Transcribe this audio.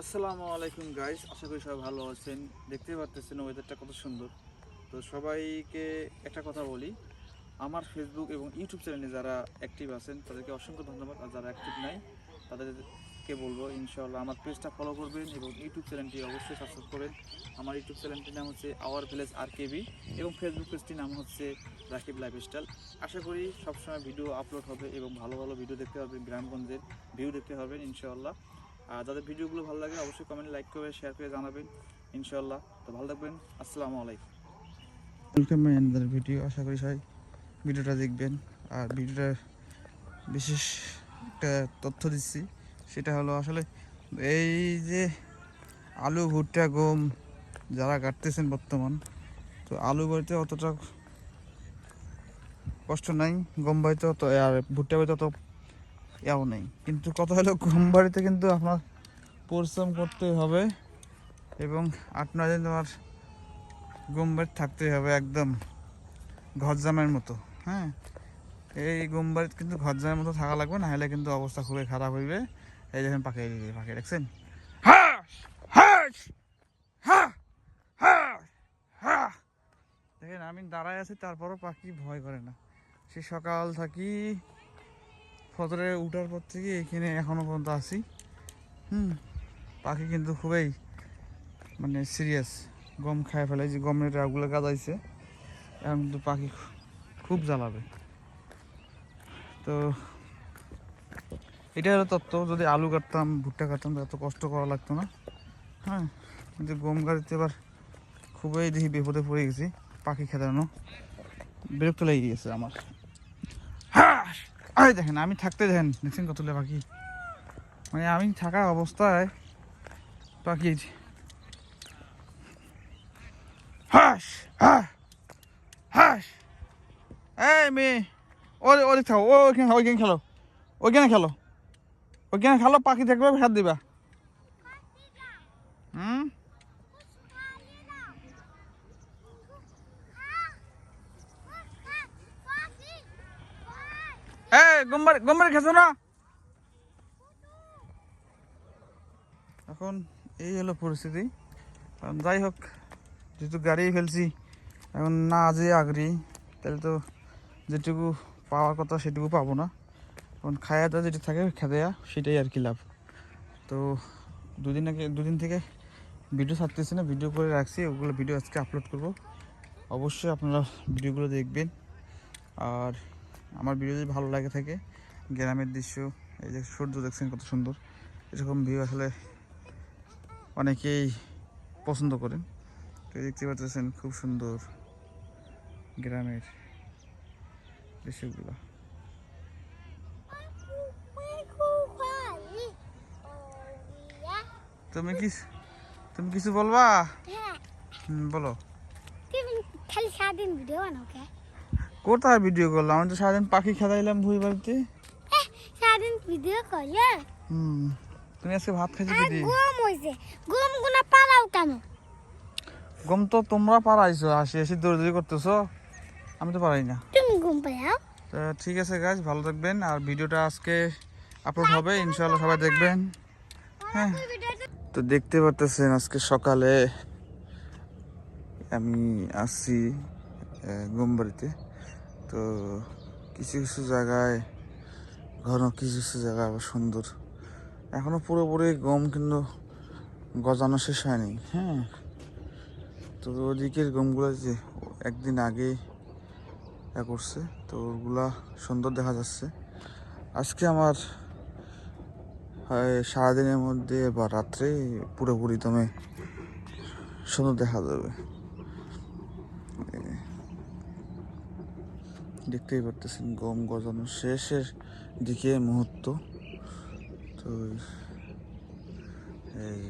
আসসালামু আলাইকুম গাইস আশা করি সবাই ভালো আছেন। দেখতেই পারতেছেন ওয়েদারটা কত সুন্দর। তো সবাইকে একটা কথা বলি। আমার ফেসবুক এবং ইউটিউব চ্যানেলে যারা অ্যাক্টিভ আছেন, তাদেরকে অসংখ্য ধন্যবাদ। আর যারা অ্যাক্টিভ নাই, তাদেরকে বলব, ইনশাআল্লাহ আমার পেজটা ফলো করবেন এবং ইউটিউব চ্যানেলটি অবশ্যই সাবস্ক্রাইব করেন। আমার ইউটিউব চ্যানেলটির নাম হচ্ছে আওয়ার ভিলেজ আর কেবি এবং ফেসবুক পেজটির নাম হচ্ছে রাকিব লাইফস্টাইল আশা করি সবসময় ভিডিও আপলোড হবে এবং ভালো ভালো ভিডিও দেখতে পারবেন, গ্রামগঞ্জের ভিউ দেখতে পারবেন, ইনশাআল্লাহ। আর যাদের ভিডিওগুলো ভালো লাগে অবশ্যই কমেন্টে লাইক করে শেয়ার করে জানাবেন। ইনশাআল্লাহ। তো ভালো থাকবেন। আসসালামু আলাইকুম। ওয়েলকাম মাই আনাদার ভিডিও আশা করি সবাই ভিডিওটা দেখবেন। আর ভিডিওটা বিশেষ একটা তথ্য দিচ্ছি। সেটা হলো আসলে এই যে আলু, ভুট্টা, গম যারা কাটতেছেন বর্তমান, তো আলু বাড়িতে অতটা কষ্ট নাই, গম বাড়িতে অত আর ভুট্টা বাড়িতে অত ইয়াও নেই। কিন্তু কথা হলো গম বাড়িতে কিন্তু আপনার পরিশ্রম করতে হবে এবং আট নয় দিন তোমার গম বাড়ি থাকতে হবে একদম ঘর জামের মতো হ্যাঁ? এই গম বাড়িতে কিন্তু ঘর জামের মতো থাকা লাগবে না হলে কিন্তু অবস্থা খুবই খারাপ হইবে। এই দেখেন পাখি পাখি, দেখছেন? দেখেন, আমি দাঁড়ায় আছি, তারপরও পাখি ভয় করে না। সে সকাল থাকি ফজরে উঠার পর থেকে এখানে এখনও পর্যন্ত আছি। হুম, পাখি কিন্তু খুবই মানে সিরিয়াস গম খায় ফেলে যে গমের রাগুলো গাদাইছে, এখন কিন্তু পাখি খুব জ্বালাবে। তো এটা হলো তত্ত্ব, যদি আলু কাটতাম, ভুট্টা কাটতাম এত কষ্ট করা লাগতো না। হ্যাঁ কিন্তু গম গাড়িতে এবার খুবই দেখি বিপদে পড়ে গেছি, পাখি খেদানো। বিরক্ত লেগে গেছে আমার। এই দেখেন, আমি থাকতে দেখেন দেখছেন কতগুলো পাখি মানে আমি থাকা অবস্থায় পাখি হাস হাস এই মেয়ে, ওরে ওরে থাকো, ও ওইখানে ওইখানে খেলো ওইখানে খেলো। ওইখানে খেলো, পাখি থাকবে হাত দিবা হুম এই না? এখন এই হলো পরিস্থিতি। কারণ যাই হোক, যেহেতু গাড়ি ফেলছি, এখন না যে আগ্রী তাহলে তো যেটুকু পাওয়ার কথা সেটুকু পাবো না। এখন খায়া যেটা থাকে, খেদেয়া, সেটাই আর কি লাভ। তো দুদিন আগে, দুদিন থেকে ভিডিও ছাড়তেছি না ভিডিও করে রাখছি, ওগুলো ভিডিও আজকে আপলোড করব। অবশ্যই আপনারা ভিডিওগুলো দেখবেন। আর আমার ভিডিও যদি ভালো লাগে থাকে গ্রামের দৃশ্য এই যে সূর্য দেখছেন কত সুন্দর এরকম ভিউ আসলে অনেকেই পছন্দ করেন। তো দেখতে পাচ্ছেন খুব সুন্দর গ্রামের দৃশ্যগুলো। তুমি কি তুমি কিছু বলবা? হুম, বলো। খালি সারাদিন ভিডিও বানাও কে? কোথায় ভিডিও করলাম? আমি তো সারাদিন পাখি খেলাইলাম ভুই বাড়িতে সারাদিন ভিডিও করলে? হুম তুমি আজকে ভাত খাইছো দিদি গম হয়েছে গম গুনা পারাও কেন? গম তো তোমরা পারাইছো আসি আসি দৌড়ি করতেছো। আমি তো পারাই না। তুমি গম পারাও তো ঠিক আছে গাছ ভালো থাকবেন। আর ভিডিওটা আজকে আপলোড হবে ইনশাআল্লাহ সবাই দেখবেন। হ্যাঁ। তো দেখতে পারতেছেন আজকে সকালে আমি আসি আসছি গোমবাড়িতে তো কিছু কিছু জায়গায়, ঘন কিছু কিছু জায়গা আবার সুন্দর। এখনও পুরোপুরি গম কিন্তু গজানো শেষ হয়নি হ্যাঁ। তো ওদিকের গমগুলো যে একদিন আগে করছে, তো ওগুলা সুন্দর দেখা যাচ্ছে। আজকে আমার সারাদিনের মধ্যে বা রাত্রে পুরোপুরি দমে সুন্দর দেখা যাবে। দেখতেই পারতেছেন গম গজানো শেষের দিকে মুহূর্ত। তো এই